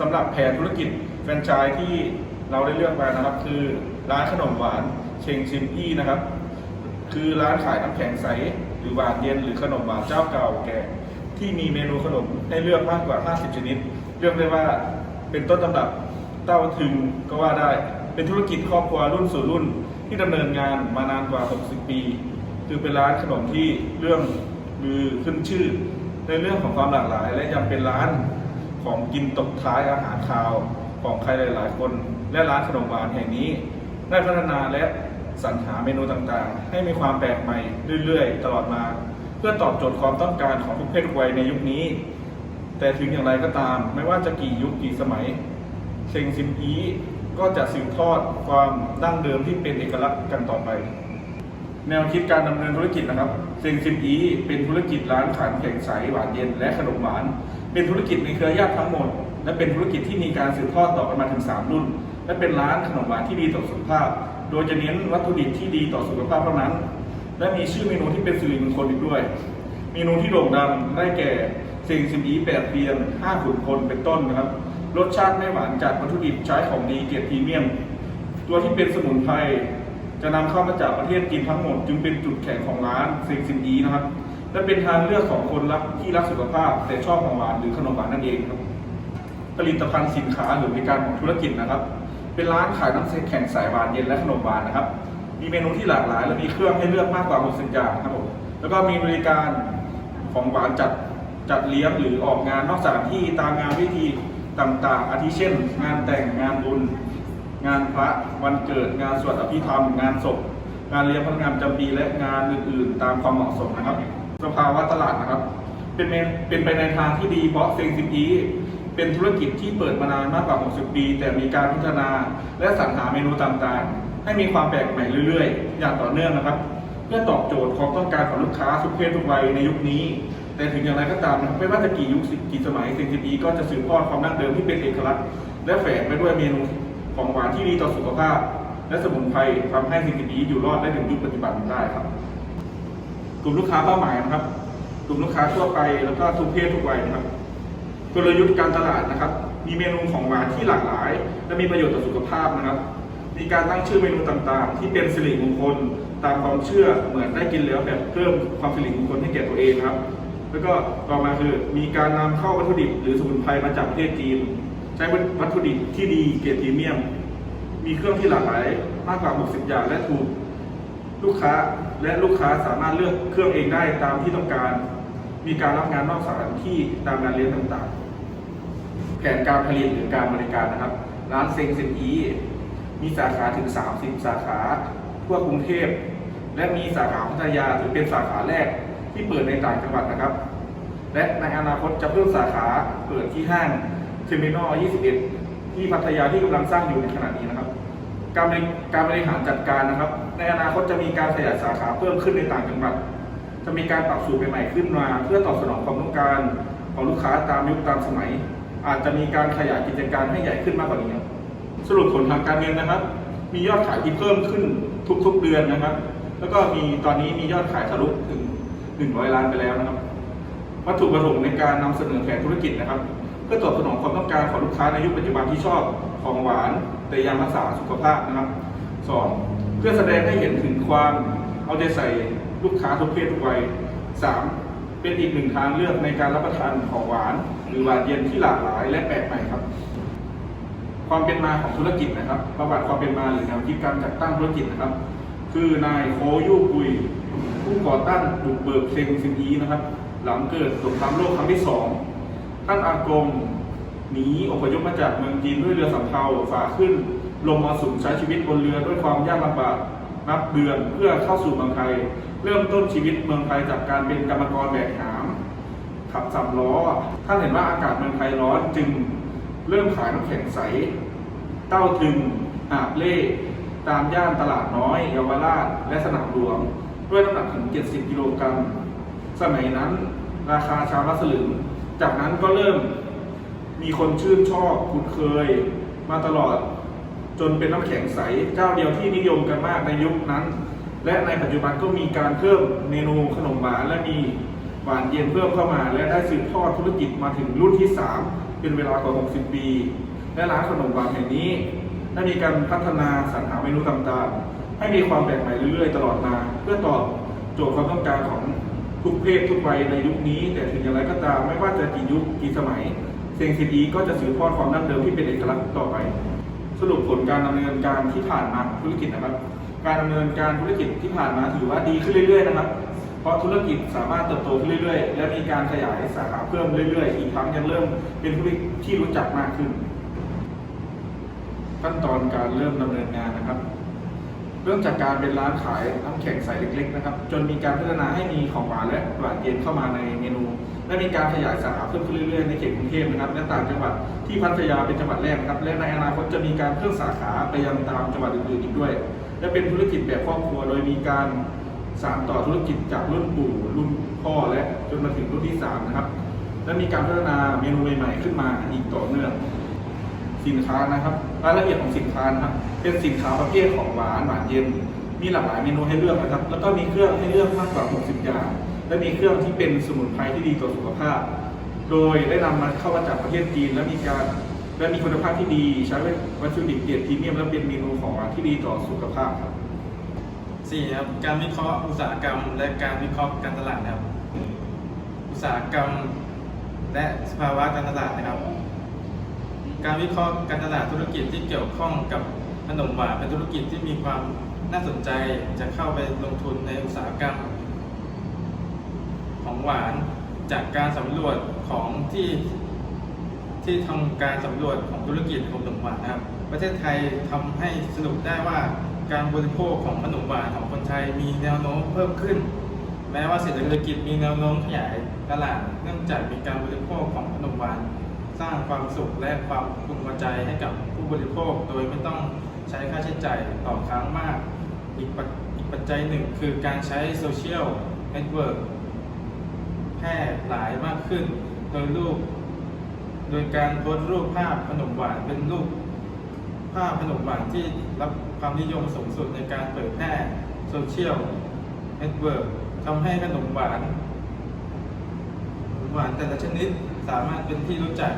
สำหรับแผนธุรกิจแฟรนไชส์ที่เราได้เลือกมานะครับ คือร้านขนมหวานเชงซิมอี้นะครับ คือร้านขายน้ำแข็งใส หรือหวานเย็นหรือขนมหวานเจ้าเก่าแก่ ที่มีเมนูขนมให้เลือกมากกว่า 50 ชนิด เรียกได้ว่าเป็นต้นตำรับเต้าถึงก็ว่าได้เป็นธุรกิจครอบครัวรุ่นสู่รุ่นที่ดำเนินงานมานานกว่า 60 ปี คือเป็นร้านขนมที่เรื่องลือขึ้นชื่อ ในเรื่องของความหลากหลาย และยังเป็นร้าน ของกินตบท้ายอาหารคาวของใครหลาย ๆ คนและร้านขนมหวานแห่งนี้ ได้พัฒนาและสรรหาเมนูต่างๆ ให้มีความแปลกใหม่เรื่อย ๆ ตลอดมา เพื่อตอบโจทย์ความต้องการของทุกเพศวัยในยุคนี้ แต่ถึงอย่างไรก็ตาม ไม่ว่าจะกี่ยุคกี่สมัยเชงซิมอีก็จะสืบทอดความดั้งเดิมที่เป็นเอกลักษณ์กันต่อไป แนวคิดการดำเนินธุรกิจนะครับเซงซิมอีเป็นธุรกิจร้านขายน้ำแข็งใสหวานเย็นและขนมหวาน เป็นธุรกิจในเครือญาติทั้งหมด และเป็นธุรกิจที่มีการสืบทอดต่อกันมาถึง 3 รุ่น และเป็นร้านขนมหวานที่ดีต่อสุขภาพ โดยจะเน้นวัตถุดิบที่ดีต่อสุขภาพเท่านั้น และมีชื่อเมนูที่เป็นสิริมงคลอีกด้วย เมนูที่โด่งดังได้แก่เซงซิมอีแปดเพียนห้าขุนพลเป็นต้นนะครับ รสชาติไม่หวานจากวัตถุดิบใช้ของดีเกรดพรีเมียม ตัวที่เป็นสมุนไพรจะนำเข้ามาจากประเทศจีนทั้งหมด จึงเป็นจุดแข็งของร้านเซงซิมอีนะครับ และเป็นทางเลือกของคนรักที่รักสุขภาพ แต่ชอบของหวานหรือขนมหวานนั่นเองครับ ผลิตภัณฑ์สินค้าหรือบริการของธุรกิจนะครับ เป็นร้านขายน้ำแข็งสายหวานเย็นและขนมหวานนะครับ มีเมนูที่หลากหลาย และมีเครื่องให้เลือกมากกว่า60อย่างครับผมแล้วก็มีบริการของหวานจัดจัดเลี้ยงหรือออกงานนอกสถานที่ตามงานพิธีต่างๆ อาทิเช่น งานแต่งงานบุญ งานพระวันเกิดงานสวดอภิธรรม งานศพงานเลี้ยงพนักงานประจำปีและงานอื่นๆ ตามความเหมาะสมนะครับ สภาวะตลาดนะครับ เป็นเป็นไปในทางที่ดีเพราะเซงซิมอีเป็นธุรกิจที่เปิดมานานมากกว่า 60 ปี แต่มีการพัฒนาและสรรหาเมนูต่างๆ ให้มีความแปลกใหม่เรื่อยๆ อย่างต่อเนื่องนะครับ เพื่อตอบโจทย์ความต้องการของลูกค้าทุกเพศทุกวัยในยุคนี้ แต่ถึงอย่างไรก็ตามนะไม่ว่าจะกี่ยุคกี่สมัยเซงซิมอีก็จะสืบทอดความดั้งเดิมที่เป็นเอกลักษณ์และแฝงไปด้วยเมนูของหวานที่ดีต่อสุขภาพ และสมุนไพรทำให้เซงซิมอีอยู่รอดได้ถึงยุคปัจจุบันได้ครับ ลุ่มลูกค้าเป้าหมายนะครับ กลุ่มลูกค้าทั่วไปแล้วก็ทุกเพศทุกวัยนะครับ กลยุทธ์การตลาดนะครับ มีเมนูของหวานที่หลากหลาย และมีประโยชน์ต่อสุขภาพนะครับ มีการตั้งชื่อเมนูต่างๆ ที่เป็นสิริมงคลตามความเชื่อเหมือนได้กินแล้วแบบเพิ่มความสิริมงคลให้แก่ตัวเองครับ แล้วก็ต่อมาคือมีการนำเข้าวัตถุดิบ หรือสมุนไพรมาจากประเทศจีนใช้วัตถุดิบที่ดีเกรดพรีเมียม มีเครื่องที่หลากหลายมากกว่า 60 อย่างและถูก ลูกค้า และลูกค้าสามารถเลือกเครื่องเองได้ตามที่ต้องการ มีการรับงานนอกสถานที่ตามงานเลี้ยงต่างๆ แผนการผลิตหรือการบริการนะครับ ร้านเซ็งเซ็นอีมีสาขาถึง 30 สาขาทั่วกรุงเทพ และมีสาขาพัทยาถือเป็นสาขาแรกที่เปิดในต่างจังหวัดนะครับ และในอนาคตจะเพิ่มสาขาเปิดที่ห้างเทอร์มินอล21 ที่พัทยาที่กำลังสร้างอยู่ในขณะนี้นะครับ การบริการบริหารจัดการนะครับ ในอนาคตจะมีการขยายสาขาเพิ่มขึ้นในต่างจังหวัด จะมีการปรับสูตรใหม่ๆขึ้นมา เพื่อตอบสนองความต้องการของลูกค้าตามยุคตามสมัย อาจจะมีการขยายกิจการให้ใหญ่ขึ้นมากกว่านี้สรุปผลทางการเงินนะครับ มียอดขายที่เพิ่มขึ้นทุกๆเดือนนะครับ แล้วก็มีตอนนี้มียอดขายทะลุถึง 100 ล้านไปแล้วนะครับวัตถุประสงค์ในการนำเสนอแผนธุรกิจนะครับ เพื่อตอบสนองความต้องการของลูกค้าในยุคปัจจุบันที่ชอบ ของหวานแต่ยังรักษาสุขภาพนะครับสองเพื่อแสดงให้เห็นถึงความเอาใจใส่ลูกค้าทุกเพศทุกวัยสามเป็นอีกหนึ่งทางเลือกในการรับประทานของหวาน หรือหวานเย็นที่หลากหลายและแปลกใหม่ครับ ความเป็นมาของธุรกิจนะครับ ประวัติความเป็นมาหรือแนวคิดการจัดตั้งธุรกิจนะครับ คือนายโคยูปุย ผู้ก่อตั้งบุกเบิกเซงซินอีนะครับ หลังเกิดสงครามโลกครั้งที่สองท่านอากง หนีอพยพมาจากเมืองจีนด้วยเรือสำเภาฝ่าขึ้น ลงมาสุมใช้ชีวิตบนเรือด้วยความยากลำบากนับเดือนเพื่อเข้าสู่เมืองไทย เริ่มต้นชีวิตเมืองไทยจากการเป็นกรรมกรแบกหาม ขับสามล้อ ท่านเห็นว่าอากาศเมืองไทยร้อนจึงเริ่มขายน้ำแข็งใส เต้าถึงหาบเล่ตามย่านตลาดน้อยเยาวราชและสนามหลวง ด้วยน้ำหนักถึง 70 กิโลกรัม สมัยนั้นราคาชามละสลึง จากนั้นก็เริ่ม มีคนชื่นชอบคุ้นเคยมาตลอด จนเป็นน้ำแข็งใสเจ้าเดียวที่นิยมกันมากในยุคนั้น และในปัจจุบันก็มีการเพิ่มเมนูขนมหวานและมีหวานเย็นเพิ่มเข้ามา และได้สืบทอดธุรกิจมาถึงรุ่นที่ 3 เป็นเวลากว่า 60 ปี และร้านขนมหวานแห่งนี้ได้มีการพัฒนาสรรหาเมนูต่างๆ ให้มีความแปลกใหม่เรื่อยๆ ตลอดมา เพื่อตอบโจทย์ความต้องการของทุกเพศทุกวัยในยุคนี้ แต่ถึงอย่างไรก็ตามไม่ว่าจะกี่ยุคกี่สมัย เซงซีดีก็จะสืบทอดความดั้งเดิมที่เป็นเอกลักษณ์ต่อไป สรุปผลการดำเนินการที่ผ่านมาธุรกิจนะครับ การดำเนินการธุรกิจที่ผ่านมาถือว่าดีขึ้นเรื่อยๆนะครับ เพราะธุรกิจสามารถเติบโตขึ้นเรื่อยๆ และมีการขยายสาขาเพิ่มเรื่อยๆ อีกทั้งยังเริ่มเป็นธุรกิจที่รู้จักมากขึ้น ขั้นตอนการเริ่มดำเนินงานนะครับเริ่มจากการเป็นร้านขายน้ำแข็งใสเล็กๆนะครับ จนมีการพัฒนาให้มีของหวานและหวานเย็นเข้ามาในเมนู และมีการขยายสาขาเพิ่มขึ้นเรื่อยๆในเขตกรุงเทพนะครับและต่างจังหวัดที่พัทยาเป็นจังหวัดแรกครับและในอนาคตจะมีการเพิ่มสาขาไปยังตามจังหวัดอื่นๆอีกด้วย และเป็นธุรกิจแบบครอบครัว โดยมีการสานต่อธุรกิจจากรุ่นปู่รุ่นพ่อและจนมาถึงรุ่นที่สามนะครับและมีการพัฒนาเมนูใหม่ๆขึ้นมาอีกต่อเนื่องสินค้านะครับรายละเอียดของสินค้านะครับเป็นสินค้าประเภทของหวานหวานเย็น มีหลากหลายเมนูให้เลือกนะครับ แล้วก็มีเครื่องให้เลือกมากกว่า 60 อย่าง และมีเครื่องที่เป็นสมุนไพรที่ดีต่อสุขภาพ โดยได้นำมาเข้ามาจากประเทศจีน และมีการและมีคุณภาพที่ดี ใช้วัตถุดิบเกรดพรีเมียม และเป็นเมนูของหวานที่ดีต่อสุขภาพครับสี่ครับการวิเคราะห์อุตสาหกรรม และการวิเคราะห์การตลาดนะครับ อุตสาหกรรม และสภาวะการตลาดนะครับ การวิเคราะห์การตลาดธุรกิจที่เกี่ยวข้องกับขนมหวานเป็นธุรกิจที่มีความน่าสนใจจะเข้าไปลงทุนในอุตสาหกรรม ของหวานจากการสำรวจของที่ที่ทำการสำรวจของธุรกิจขนมหวานนะครับ ประเทศไทยทำให้สรุปได้ว่าการบริโภคของขนมหวานของคนไทยมีแนวโน้มเพิ่มขึ้น แม้ว่าเศรษฐกิจมีแนวโน้มขยายตลาดเนื่องจากมีการบริโภคของขนมหวาน สร้างความสุขและความพึงพอใจให้กับผู้บริโภคโดยไม่ต้องใช้ค่าใช้จ่ายต่อครั้งมาก อีกปัจจัยหนึ่งคือการใช้โซเชียลเน็ตเวิร์ก แพร่หลายมากขึ้น โดยรูป โดยการโพสต์รูปภาพขนมหวานเป็นรูป ภาพขนมหวานที่รับความนิยมสูงสุดในการเผยแพร่โซเชียลเน็ตเวิร์กทำให้ขนมหวานหวานแต่ละชนิดสามารถเป็นที่รู้จัก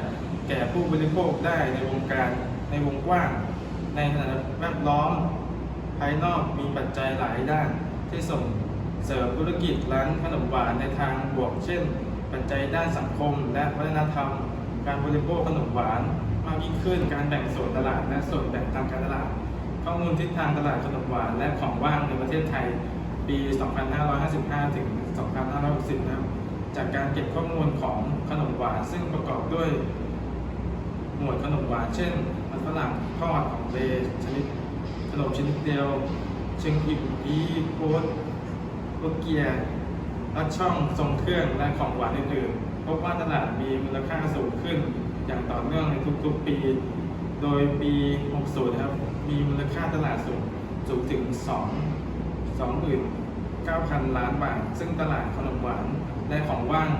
แก่ผู้บริโภคได้ในวงการในวงกว้าง ในขณะแวดล้อมภายนอกมีปัจจัยหลายด้านที่ส่ง เสริมธุรกิจร้านขนมหวานในทางบวก เช่น ปัจจัยด้านสังคม และวัฒนธรรม การบริโภคขนมหวานมากยิ่งขึ้น การแบ่งส่วนตลาดและส่วนแบ่งทางการตลาด ข้อมูลทิศทางตลาดขนมหวานและของว่างในประเทศไทยปี 2555 ถึง 2560 นะครับ จากการเก็บข้อมูลของขนมหวานซึ่งประกอบด้วย หมวดขนมหวาน เช่น มันฝรั่งทอดของเลชนิดขนมชนิดเดียวเชิงอิบอีโพส โตเกียร์ลัดช่องทรงเครื่องและของหวานอื่นๆพบว่าตลาดมีมูลค่าสูงขึ้น อย่างต่อเนื่องในทุกๆปี โดยปี 60นะครับ มีมูลค่าตลาดสูงสูงถึง 2 29,000 ล้านบาท ซึ่งตลาดขนมหวานและของว่าง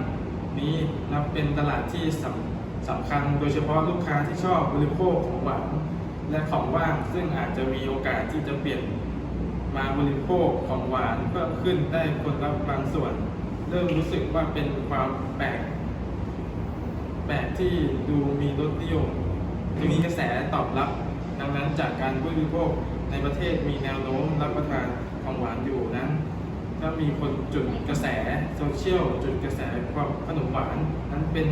นี้นับเป็นตลาดที่สำสำคัญ โดยเฉพาะลูกค้าที่ชอบบริโภคของหวานและของว่าง ซึ่งอาจจะมีโอกาสที่จะเปลี่ยน มาบริโภคของหวานเพิ่มขึ้นได้คนละบางส่วน เริ่มรู้สึกว่าเป็นความแปลกแปลกที่ดูมีรสนิยมที่มีกระแสตอบรับ ดังนั้นจากการบริโภคในประเทศมีแนวโน้มรับประทานของหวานอยู่นั้นก็มีคนจุดกระแสโซเชียลจุดกระแสความขนมหวานนั้นเป็น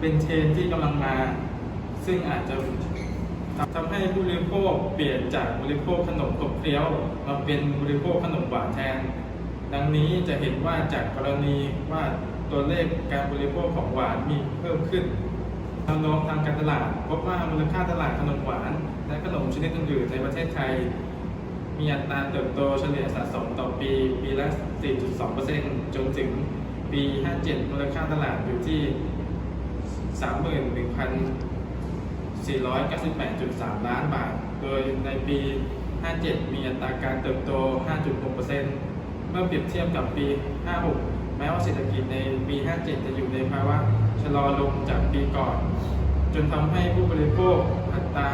เป็นเทรนที่กำลังมา ซึ่งอาจจะ ทำให้ผู้บริโภคเปลี่ยนจากบริโภคขนมขบเคี้ยวมาเป็นบริโภคขนมหวานแทน ดังนี้จะเห็นว่าจากกรณีว่าตัวเลขการบริโภคของหวานมีเพิ่มขึ้นแนวโน้มทางการตลาด พบว่ามูลค่าตลาดขนมหวาน และขนมชนิดอื่นๆในประเทศไทย มีอัตราเติบโตเฉลี่ยสะสมต่อปีปีละ 4.2%จนถึงปี 57 มูลค่าตลาดอยู่ที่ 31,000 498.3 ล้านบาท โดยในปี 57 มีอัตราการเติบโต 5.6%เมื่อเปรียบเทียบกับปี 56 แม้ว่าเศรษฐกิจในปี 57 จะอยู่ในภาวะชะลอลงจากปีก่อน จนทำให้ผู้บริโภคอัตรา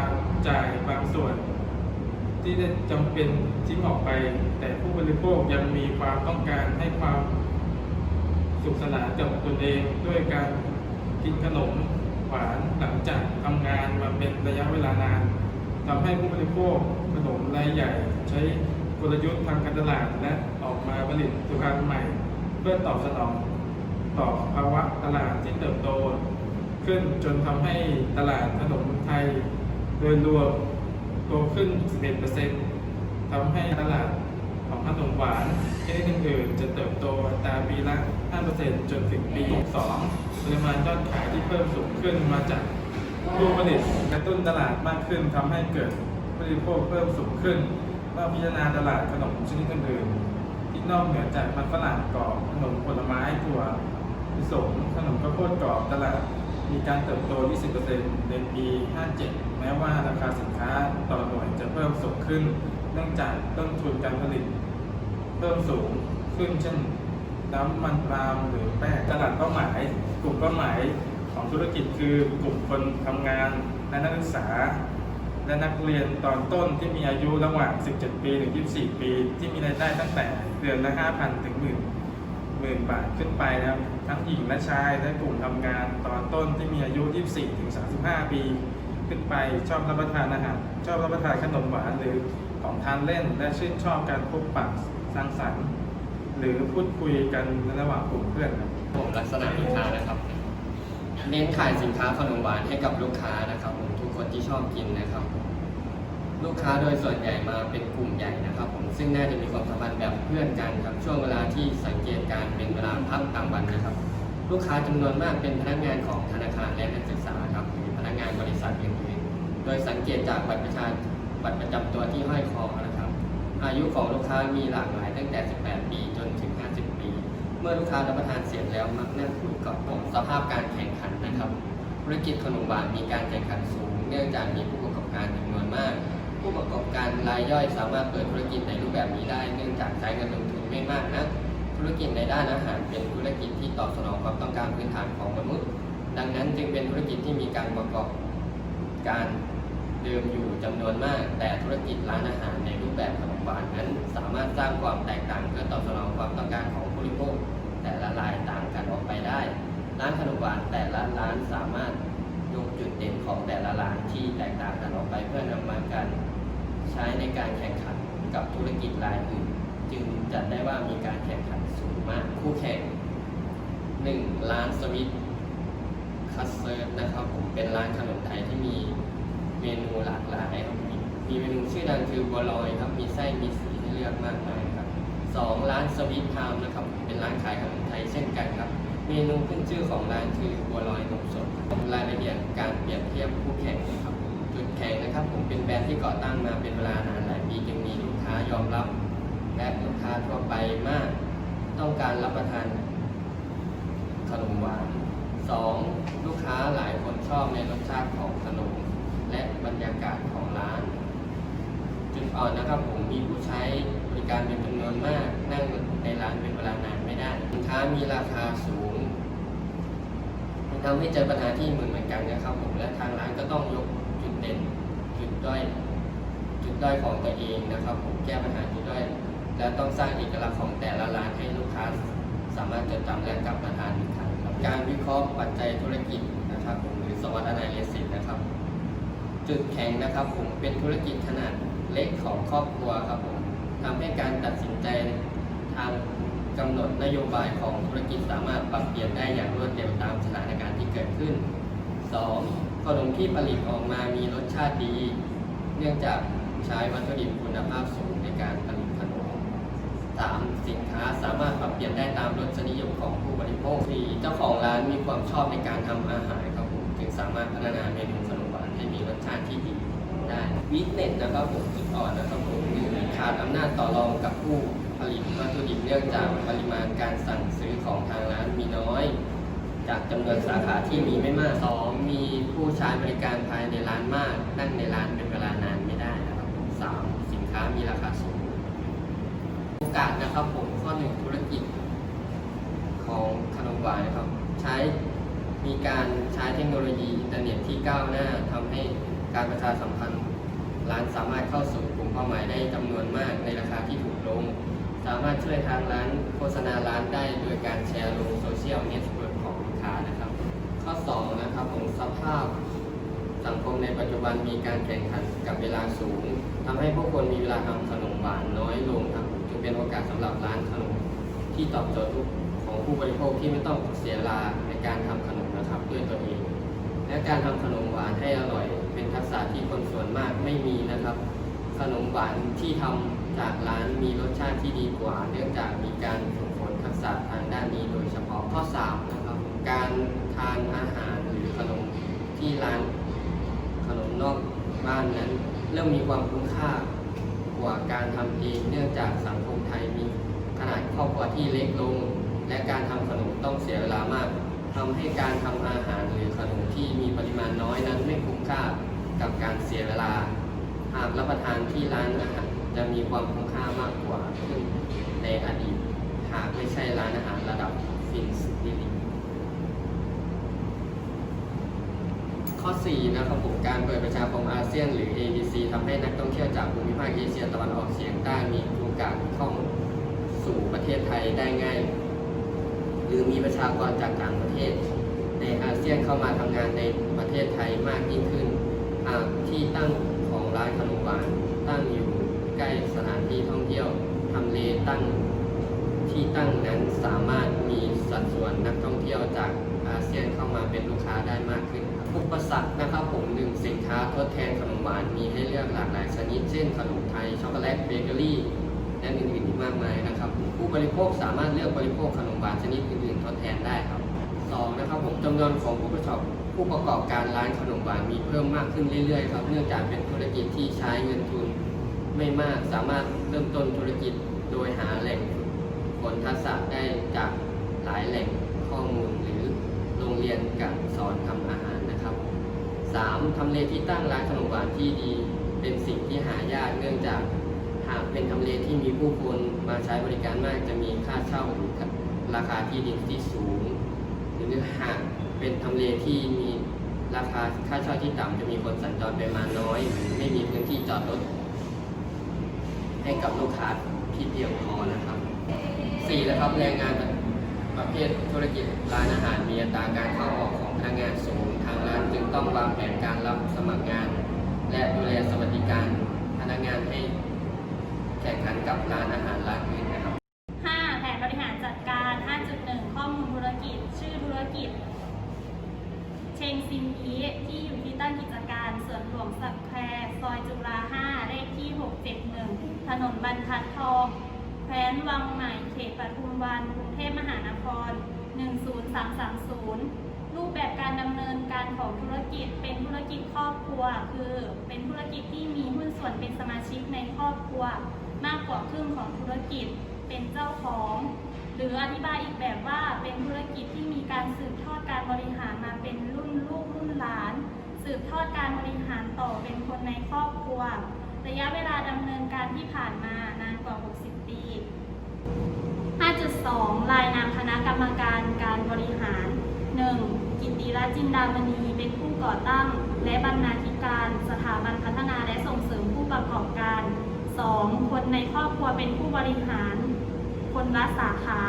จ่ายบางส่วน ที่ได้จำเป็นทิ้งออกไป แต่ผู้บริโภคยังมีความต้องการให้ความสุขสนานกับตนเองด้วยการกินขนม วานหลังจากทำงานมาเป็นระยะเวลานานทำให้ผู้บริโภคขนมรายใหญ่ ใช้กลยุทธ์ทางการตลาดและออกมาผลิตสุขภัณฑ์ใหม่ เพื่อตอบสนองต่อภาวะตลาดที่เติบโต ขึ้นจนทำให้ตลาดขนมไทย โดยรวมโตขึ้น 11%ทำให้ตลาดของขนมหวานชนิดอื่นๆจะเติบโตตราปีละ 5%จนถึงปี 62 ปริมาณยอดขายที่เพิ่มสูงขึ้นมาจากผู้ผลิตกระตุ้นตลาดมากขึ้นทำให้เกิดผู้บริโภคเพิ่มสูงขึ้นเมื่อพิจารณาตลาดขนมชนิดอื่นๆที่นอกเหนือจากมันฝรั่งกรอบขนมผลไม้ถั่วลิสงขนมข้าวโพดกรอบตลาดมีการเติบโต 20%ในปี 57 แม้ว่าราคาสินค้าต่อหน่วยจะเพิ่มสูงขึ้น เนื่องจากต้นทุนการผลิต เพิ่มสูงขึ้นเช่นน้ำมันปาล์มหรือแป้งตลาดเป้าหมาย กลุ่มเป้าหมายของธุรกิจคือกลุ่มคนทำงานและนักศึกษา และนักเรียนตอนต้นที่มีอายุระหว่าง 17 ปีถึง 24 ปี ที่มีรายได้ตั้งแต่เดือนละ 5,000 ถึง 10,000หมื่นบาทขึ้นไปนะครับ ทั้งหญิงและชายและกลุ่มทำงาน ตอนต้นที่มีอายุ 24 ถึง 35 ปี ขึ้นไปชอบรับประทานอาหารชอบรับประทานขนมหวานหรือของทานเล่น และชื่นชอบการพบปะสร้างสรรค์ หรือพูดคุยกันในระหว่างกลุ่มเพื่อนครับ ผมลักษณะลูกค้านะครับเน้นขายสินค้าขนมหวานให้กับลูกค้านะครับผมทุกคนที่ชอบกินนะครับ ลูกค้าโดยส่วนใหญ่มาเป็นกลุ่มใหญ่นะครับ ผมซึ่งน่าจะมีความสัมพันธ์แบบเพื่อนกันครับช่วงเวลาที่สังเกตการเป็นเวลาพักกลางวันนะครับ ลูกค้าจำนวนมากเป็นพนักงานของธนาคารและนักศึกษาครับหรือพนักงานบริษัทอื่นๆโดยสังเกตจากบัตรประชาบัตรประจำตัวที่ห้อยคอนะครับ อายุของลูกค้ามีหลากหลายตั้งแต่ 18 ปีจนถึง มื่อลูกค้ารับประทานเสร็จแล้วมักนั่งคุยกับผมสภาพการแข่งขันนะครับ ธุรกิจขนมหวานมีการแข่งขันสูง เนื่องจากมีผู้ประกอบการจำนวนมาก ผู้ประกอบการรายย่อยสามารถเปิดธุรกิจในรูปแบบนี้ได้ เนื่องจากใช้เงินลงทุนไม่มากนะธุรกิจในด้านอาหารเป็นธุรกิจที่ตอบสนองความต้องการพื้นฐานของมนุษย์ ดังนั้นจึงเป็นธุรกิจที่มีการประกอบการเดิมอยู่จำนวนมาก แต่ธุรกิจร้านอาหารในรูปแบบขนมหวานนั้น สามารถสร้างความแตกต่างเพื่อตอบสนองความต้องการของ ริโภคแต่ละรายต่างกันออกไปได้ ร้านขนมหวานแต่ละร้านสามารถยกจุดเด่นของแต่ละร้านที่แตกต่างกันออกไปเพื่อนำมาการใช้ในการแข่งขันกับธุรกิจรายอื่น จึงจัดได้ว่ามีการแข่งขันสูงมากคู่แข่ง 1. ร้านสวิตคัสเซิร์นะครับผมเป็นร้านขนมไทยที่มีเมนูหลากหลายครับมีเมนูชื่อดังคือบัวลอยครับมีไส้มีสีให้เลือกมากมายครับสองร้านสวิตไทม์นะครับ เป็นร้านขายขนมไทยเช่นกันครับ เมนูขึ้นชื่อของร้านคือบัวลอยนมสดรายละเอียดการเปรียบเทียบคู่แข่งนะครับจุดแข่งนะครับ ผมเป็นแบรนด์ที่ก่อตั้งมาเป็นเวลานานหลายปีจึงมีลูกค้ายอมรับ และลูกค้าทั่วไปมาก ต้องการรับประทานขนมหวาน 2. ลูกค้าหลายคนชอบในรสชาติของขนมและบรรยากาศของร้าน จุดอ่อนนะครับผมมีผู้ใช้บริการเป็นจำนวนมากนั่ง ในร้านเป็นเวลานานไม่ได้ สินค้ามีราคาสูง มันทำให้เจอปัญหาที่เหมือนเหมือนกันนะครับผมและทางร้านก็ต้องยกจุดเด่น จุดด้อยจุดด้อยของตัวเองนะครับผมแก้ปัญหาจุดด้อยและต้องสร้างเอกลักษณ์ของแต่ละร้านให้ลูกค้าสามารถจดจำและกลับมาทานอีกครั้งครับการวิเคราะห์ปัจจัยธุรกิจนะครับผมหรือสวัสดนายเลสิตนะครับ จุดแข็งนะครับผมเป็นธุรกิจขนาดเล็กของครอบครัวครับผมทำให้การตัดสินใจ ทางกำหนดนโยบายของธุรกิจสามารถปรับเปลี่ยนได้อย่างรวดเร็วตามสถานการณ์ที่เกิดขึ้น 2. ขนมที่ผลิตออกมามีรสชาติดี เนื่องจากใช้วัตถุดิบคุณภาพสูงในการผลิตขนม 3. สินค้าสามารถปรับเปลี่ยนได้ตามรสนิยมของผู้บริโภค 4. เจ้าของร้านมีความชอบในการทำอาหารครับผมจึงสามารถพัฒนาเมนูขนมหวานให้มีรสชาติที่ดีได้วิกเน็ตนะครับผมจุดอ่อนนะครับผมหนึ่งขาดอำนาจต่อรองกับผู้ ผลิตวัตถุดิบเนื่องจากปริมาณการสั่งซื้อของทางร้านมีน้อย จากจำนวนสาขาที่มีไม่มาก 2. มีผู้ใช้บริการภายในร้านมาก นั่งในร้านเป็นเวลานานไม่ได้นะครับผมสินค้ามีราคาสูง โอกาสนะครับผมข้อหนึ่งธุรกิจของขนมหวานนะครับใช้มีการใช้เทคโนโลยีอินเทอร์เน็ตที่ก้าวหน้าทำให้การประชาสัมพันธ์ร้านสามารถเข้าสู่กลุ่มเป้าหมายได้จำนวนมากในราคาที่ถูกลง สามารถช่วยทางร้านโฆษณาร้านได้โดยการแชร์ลงโซเชียลเน็ตเวิร์กของลูกค้านะครับ ข้อ2นะครับผมสภาพสังคมในปัจจุบันมีการแข่งขันกับเวลาสูงทำให้ผู้คนมีเวลาทำขนมหวานน้อยลงครับจึงเป็นโอกาสสำหรับร้านขนมที่ตอบโจทย์ทุกของผู้บริโภคที่ไม่ต้องเสียเวลาในการทำขนมนะครับด้วยตัวเองและการทำขนมหวานให้อร่อย เป็นทักษะที่คนส่วนมากไม่มีนะครับ ขนมหวานที่ทำ จากร้านมีรสชาติที่ดีกว่า เนื่องจากมีการฝึกฝนทักษะทางด้านนี้โดยเฉพาะข้อ3นะครับการทานอาหารหรือขนมที่ร้านขนมนอกบ้านนั้น เริ่มมีความคุ้มค่ากว่าการทำเองเนื่องจากสังคมไทยมีขนาดครอบครัวที่เล็กลง และการทำขนมต้องเสียเวลามากทำให้การทำอาหารหรือขนมที่มีปริมาณน้อยนั้นไม่คุ้มค่ากับการเสียเวลา หากรับประทานที่ร้านอาหาร จะมีความคุ้มค่ามากกว่าขึ้นในอดีต หากไม่ใช่ร้านอาหารระดับฟินสติลิข้อ 4 นะครับผมการเปิดประชาคมอาเซียนหรือ APC ทำให้นักท่องเที่ยวจากภูมิภาคเอเชียตะวันออกเฉียงใต้มีโอกาสเข้าสู่ประเทศไทยได้ง่าย หรือมีประชากรจากต่างประเทศ ในอาเซียนเข้ามาทำงานในประเทศไทยมากยิ่งขึ้นหากที่ตั้งของร้านขนมหวานตั้งอยู่ ใกล้สถานที่ท่องเที่ยวทำเลตั้งที่ตั้งนั้นสามารถมีสัดส่วนนักท่องเที่ยวจากอาเซียนเข้ามาเป็นลูกค้าได้มากขึ้นครับอุปสรรคนะครับผมหนึ่งสินค้าทดแทนขนมหวานมีให้เลือกหลากหลายชนิด เช่นขนมไทย ช็อกโกแลตเบเกอรี่และอื่นๆอีกมากมายนะครับ ผู้บริโภคสามารถเลือกบริโภคขนมหวานชนิดอื่นๆทดแทนได้ครับสองนะครับผมจำนวนของผู้ประกอบผู้ประกอบการร้านขนมหวานมีเพิ่มมากขึ้นเรื่อยๆครับเนื่องจากเป็นธุรกิจที่ใช้เงินทุน ไม่มากสามารถเริ่มต้นธุรกิจโดยหาแหล่งผลทักษะได้จากหลายแหล่งข้อมูลหรือโรงเรียนการสอนทำอาหารนะครับ 3. ทำเลที่ตั้งร้านขนมหวานที่ดีเป็นสิ่งที่หายากเนื่องจากหากเป็นทำเลที่มีผู้คนมาใช้บริการมากจะมีค่าเช่าหรือราคาที่ดินที่สูง หรือหากเป็นทำเลที่มีราคาค่าเช่าที่ต่ำจะมีคนสัญจรไปมาน้อย ไม่มีพื้นที่จอดรถ ให้กับลูกค้าที่เพียงพอนะครับสี่นะครับแรงงานประเภทธุรกิจร้านอาหารมีอัตราการเข้าออกของพนักงานสูง ทางร้านจึงต้องวางแผนการรับสมัครงาน และดูแลสวัสดิการพนักงานให้แข่งขันกับร้านอาหารร้านอื่นนะครับ 5. แผนบริหารจัดการ 5.1 ข้อมูลธุรกิจ ชื่อธุรกิจ เชงซินอีที่อยู่ที่ตั้งกิจการสวนหลวงสักแควร์ซอยจุฬา 5 เลขที่ 671 ถนนบรรทัดทอง แค วังใหม่เขตปทุมวันกรุงเทพมหานคร 10330 รูปแบบการดำเนินการของธุรกิจเป็นธุรกิจครอบครัว คือเป็นธุรกิจที่มีหุ้นส่วนเป็นสมาชิกในครอบครัว มากกว่าครึ่งของธุรกิจเป็นเจ้าของ หรืออธิบายอีกแบบว่าเป็นธุรกิจที่มีการสืบทอดการบริหารมาเป็นรุ่นลูกรุ่นหลาน สืบทอดการบริหารต่อเป็นคนในครอบครัว ระยะเวลาดำเนินการที่ผ่านมานานกว่า 60 ปี 5.2 รายนามคณะกรรมการการบริหาร 1. กิตติรัตน์จินดามณี เป็นผู้ก่อตั้ง และบรรณาธิการ สถาบันพัฒนาและส่งเสริมผู้ประกอบการ 2. คนในครอบครัวเป็นผู้บริหาร คนละสาขา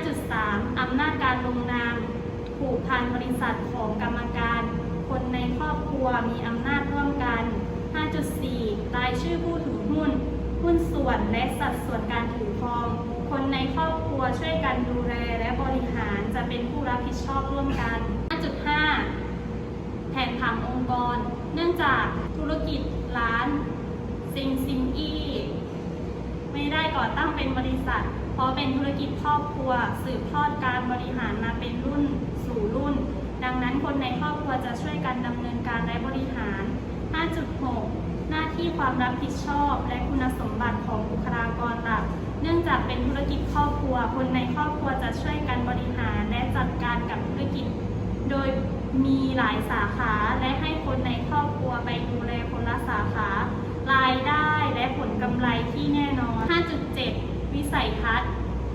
5.3 อำนาจการลงนามผูกพันบริษัทของกรรมการ คนในครอบครัวมีอำนาจร่วมกัน 5.4 รายชื่อผู้ถือหุ้น หุ้นส่วนและสัดส่วนการถือ รอง คนในครอบครัวช่วยกันดูแลและบริหารจะเป็นผู้รับผิดชอบร่วมกัน 5.5 แผนผังองค์กร เนื่องจากธุรกิจร้านซิงซิงอี้ไม่ได้ก่อตั้งเป็นบริษัท เพราะเป็นธุรกิจครอบครัว สืบทอดการบริหารมาเป็นรุ่นสู่รุ่น ดังนั้นคนในครอบครัวจะช่วยกันดำเนินการและบริหาร 5.6 หน้าที่ความรับผิดชอบและคุณสมบัติของบุคลากรหลัก เนื่องจากเป็นธุรกิจครอบครัว คนในครอบครัวจะช่วยกันบริหารและจัดการกับธุรกิจ โดยมีหลายสาขาและให้คนในครอบครัวไปดูแลคนละสาขารายได้และผลกำไรที่แน่นอน 5.7 วิสัยทัศน์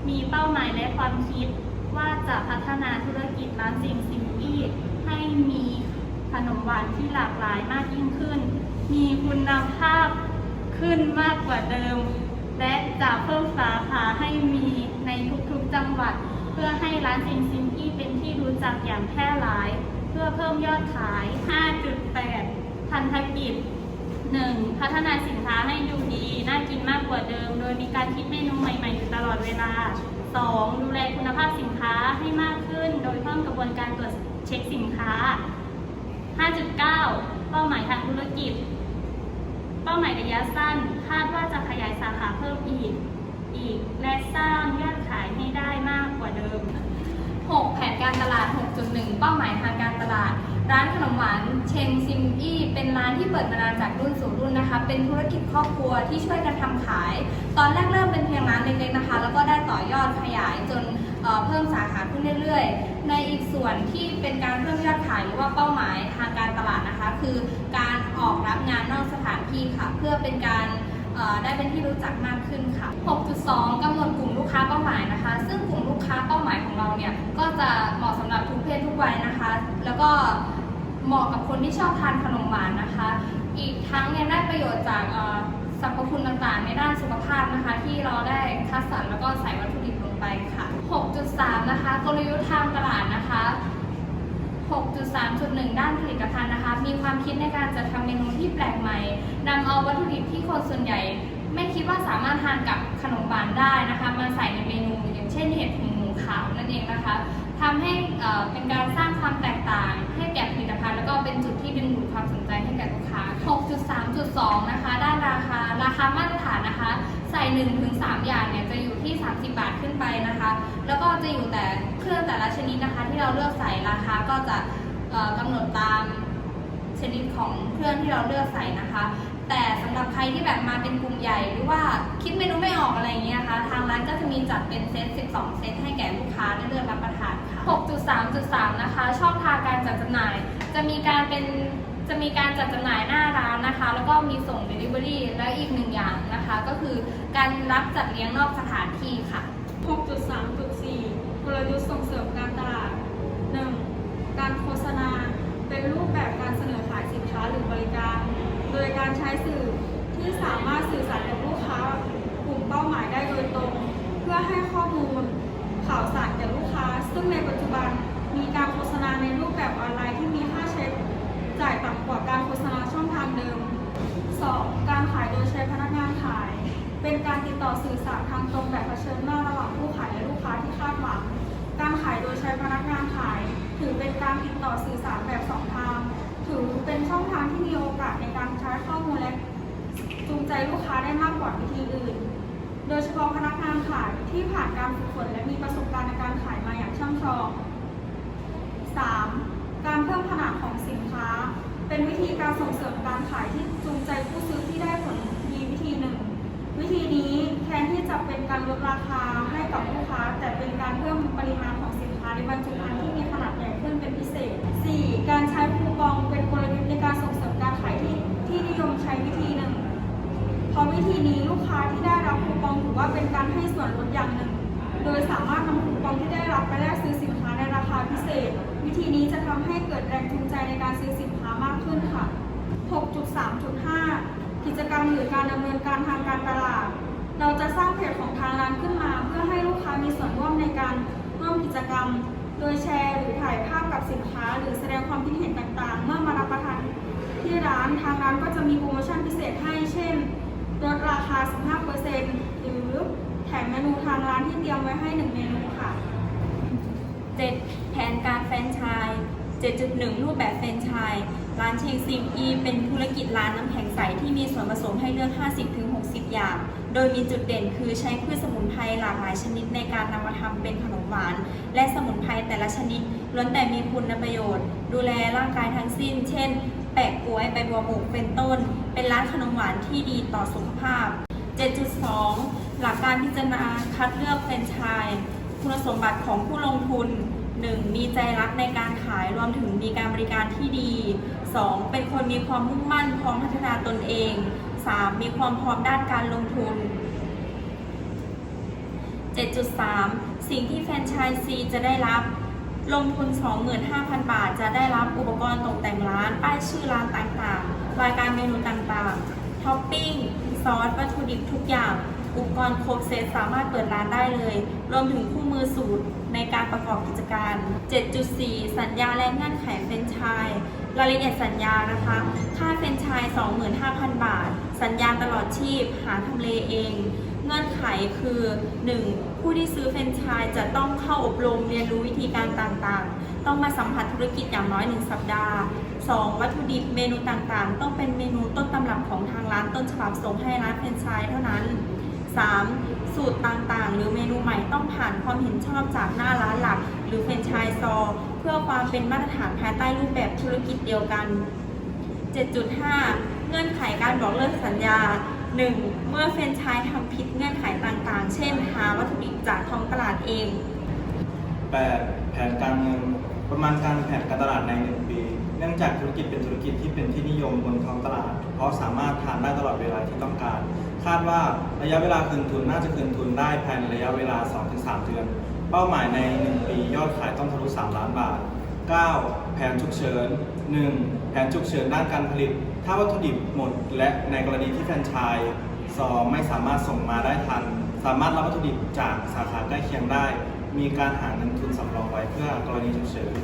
มีเป้าหมายและความคิดว่าจะพัฒนาธุรกิจร้านซิงซิงอี้ให้มีขนมหวานที่หลากหลายมากยิ่งขึ้น มีคุณภาพขึ้นมากกว่าเดิม และจะเพิ่มสาขาให้มีในทุกๆจังหวัด เพื่อให้ร้านซิงซิงอี้เป็นที่รู้จักอย่างแพร่หลาย เพื่อเพิ่มยอดขาย 5.8 พันธกิจ 1. พัฒนาสินค้าให้ดูดี น่ากินมากกว่าเดิม โดยมีการคิดเมนูใหม่ๆอยู่ตลอดเวลา 2. ดูแลคุณภาพสินค้าให้มากขึ้น โดยเพิ่มกระบวนการตรวจเช็คสินค้า 5.9 เป้าหมายทางธุรกิจ ป้าหมายระยะสั้นคาดว่าจะขยายสาขาเพิ่มอีก อีก และสร้างยอดขายให้ได้มากกว่าเดิม 6 แผนการตลาด 6.1 เป้าหมายทางการตลาด ร้านขนมหวานเชงซิมอี้เป็นร้านที่เปิดมานานจากรุ่นสู่รุ่นนะคะ เป็นธุรกิจครอบครัวที่ช่วยกันทำขาย ตอนแรกเริ่มเป็นเพียงร้านเล็กๆนะคะ แล้วก็ได้ต่อยอดขยายจน เพิ่มสาขาขึ้นเรื่อยๆ ในอีกส่วนที่เป็นการเพิ่มยอดขายหรือว่าเป้าหมายทางการตลาดนะคะ คือการออกรับงานนอกสถานที่ค่ะ เพื่อเป็นการได้เป็นที่รู้จักมากขึ้นค่ะ 6.2กำหนดกลุ่มลูกค้าเป้าหมายนะคะ ซึ่งกลุ่มลูกค้าเป้าหมายของเราเนี่ยก็จะเหมาะสำหรับทุกเพศทุกวัยนะคะ แล้วก็เหมาะกับคนที่ชอบทานขนมหวานนะคะ อีกทั้งยังได้ประโยชน์จากสรรพคุณต่างๆ ในด้านสุขภาพนะคะ ที่เราได้คัดสรรแล้วก็ใส่วัตถุดิบ ไปค่ะ 6.3 นะคะ กลยุทธ์ทางตลาดนะคะ 6.3.1 ด้านผลิตภัณฑ์นะคะ มีความคิดในการจัดทำเมนูที่แปลกใหม่นำเอาวัตถุดิบที่คนส่วนใหญ่ ไม่คิดว่าสามารถทานกับขนมหวานได้นะคะ มาใส่ในเมนูอย่างเช่นเห็ดหูหมูขาวนั่นเองนะคะทำให้เอ่อเป็นการสร้างความแตกต่าง ให้แก่ผลิตภัณฑ์แล้วก็เป็นจุดที่ดึงดูดความสนใจให้แก่ลูกค้า 6.3.2 นะคะ ด้านราคา 1-3 อย่างเนี่ยจะอยู่ที่ 30 บาทขึ้นไปนะคะ แล้วก็จะอยู่แต่เครื่องแต่ละชนิดนะคะ ที่เราเลือกใส่ราคาก็จะเอ่อกำหนดตามชนิดของเครื่องที่เราเลือกใส่นะคะ แต่สำหรับใครที่แบบมาเป็นกลุ่มใหญ่หรือว่าคิดเมนูไม่ออกอะไรอย่างเงี้ยนะคะทางร้านก็จะมีจัดเป็นเซต 12 เซตให้แก่ลูกค้าได้เลือกรับประทานค่ะ 6.3.3 นะคะ ช่องทางการจัดจำหน่าย จะมีการเป็น จะมีการจัดจำหน่ายหน้าร้านนะคะ แล้วก็มีส่ง Delivery และอีกหนึ่งอย่างนะคะ ก็คือการรับจัดเลี้ยงนอกสถานที่ค่ะ 6.3.4กลยุทธ์ส่งเสริมการตลาด วิธีอื่น โดยเฉพาะพนักงานขายที่ผ่านการฝึกฝนและมีประสบการณ์ในการขายมาอย่างช่ำชอง 3. การเพิ่มขนาดของสินค้า เป็นวิธีการส่งเสริมการขายที่จูงใจผู้ซื้อที่ได้ผลดีวิธีหนึ่ง วิธีนี้แทนที่จะเป็นการลดราคาให้กับลูกค้า แต่เป็นการเพิ่มปริมาณของสินค้าในบรรจุภัณฑ์ที่มีขนาดใหญ่ขึ้นเป็นพิเศษ 4. การใช้คูปองเป็นกลยุทธ์ในการส่งเสริมการขายที่ที่นิยมใช้วิธีหนึ่ง เพราะวิธีนี้ลูกค้าที่ได้รับคูปองถือว่าเป็นการให้ส่วนลดอย่างหนึ่ง โดยสามารถนำคูปองที่ได้รับไปแลกซื้อสินค้าในราคาพิเศษ วิธีนี้จะทำให้เกิดแรงจูงใจในการซื้อสินค้ามากขึ้นค่ะ 6.3.5 กิจกรรมหรือการดำเนินการทางการตลาด เราจะสร้างเพจของทางร้านขึ้นมา เพื่อให้ลูกค้ามีส่วนร่วมในการร่วมกิจกรรม โดยแชร์หรือถ่ายภาพกับสินค้า หรือแสดงความคิดเห็นต่างๆ เมื่อมารับประทานที่ร้านทางร้านก็จะมีโปรโมชั่นพิเศษให้ เช่น ลดราคา 15%หรือแถมเมนูทางร้านที่เตรียมไว้ให้ 1 เมนูค่ะ 7. แผนการแฟรนไชส์7.1 รูปแบบแฟรนไชส์ร้านเชงซิมอีเป็นธุรกิจร้านน้ำแข็งใสที่มีส่วนผสมให้เลือก 50-60 อย่าง โดยมีจุดเด่นคือใช้พืชสมุนไพรหลากหลายชนิดในการนำมาทำเป็นขนมหวาน และสมุนไพรแต่ละชนิดล้วนแต่มีคุณประโยชน์ ดูแลร่างกายทั้งสิ้น เช่น แปะกล้วยใบบัวบกเป็นต้น เป็นร้านขนมหวานที่ดีต่อสุข ภาพ 7.2 หลักการพิจารณาคัดเลือกแฟรนไชส์คุณสมบัติของผู้ลงทุน 1. มีใจรักในการขายรวมถึงมีการบริการที่ดี 2. เป็นคนมีความมุ่งมั่นพร้อมพัฒนาตนเอง 3. มีความพร้อมด้านการลงทุน 7.3 สิ่งที่แฟรนไชส์ซีจะได้รับ ลงทุน 25,000 บาท จะได้รับอุปกรณ์ตกแต่งร้าน ป้ายชื่อร้านต่างๆ รายการเมนูต่างๆ ท็อปปิ้ง ซอสวัตถุดิบทุกอย่าง อุปกรณ์ครบเซตสามารถเปิดร้านได้เลย รวมถึงคู่มือสูตรในการประกอบกิจการ 7.4 สัญญาและเงื่อนไขแฟรนชส์รายละเอียดสัญญานะคะ ค่าแฟรนไชส์25,000 บาท สัญญาตลอดชีพ หาทำเลเอง เงื่อนไขคือ 1. ผู้ที่ซื้อแฟรนชส์จะต้องเข้าอบรมเรียนรู้วิธีการต่างๆ ต้องมาสัมผัสธุรกิจอย่างน้อย 1 สัปดาห์ 2. วัตถุดิบเมนูต่างๆ ต้องเป็นเมนูต้นตำรับของทางร้านต้นฉบับส่งให้ร้านแฟรนไชส์เท่านั้น 3. สูตรต่างๆ หรือเมนูใหม่ต้องผ่านความเห็นชอบจากหน้าร้านหลัก หรือแฟรนไชส์ซอ เพื่อความเป็นมาตรฐานภายใต้รูปแบบธุรกิจเดียวกัน 7.5 เงื่อนไขการบอกเลิกสัญญา 1. เมื่อแฟรนไชส์ทำผิดเงื่อนไขต่างๆ เช่น หาวัตถุดิบจากท้องตลาดเอง 8. แผนการเงินประมาณการแผนการตลาดใน 1 ปี เนื่องจากธุรกิจเป็นธุรกิจที่เป็นที่นิยมบนท้องตลาด เพราะสามารถทานได้ตลอดเวลาที่ต้องการ คาดว่าระยะเวลาคืนทุนน่าจะคืนทุนได้ภายในระยะเวลา 2-3 เดือน เป้าหมายใน 1 ปียอดขายต้องทะลุ 3 ล้านบาท 9. แผนฉุกเฉิน 1. แผนฉุกเฉินด้านการผลิต ถ้าวัตถุดิบหมด และในกรณีที่แฟรนไชส์ 2. ไม่สามารถส่งมาได้ทัน สามารถรับวัตถุดิบจากสาขาใกล้เคียงได้ มีการหาเงินทุนสำรองไว้เพื่อกรณีฉุกเฉิน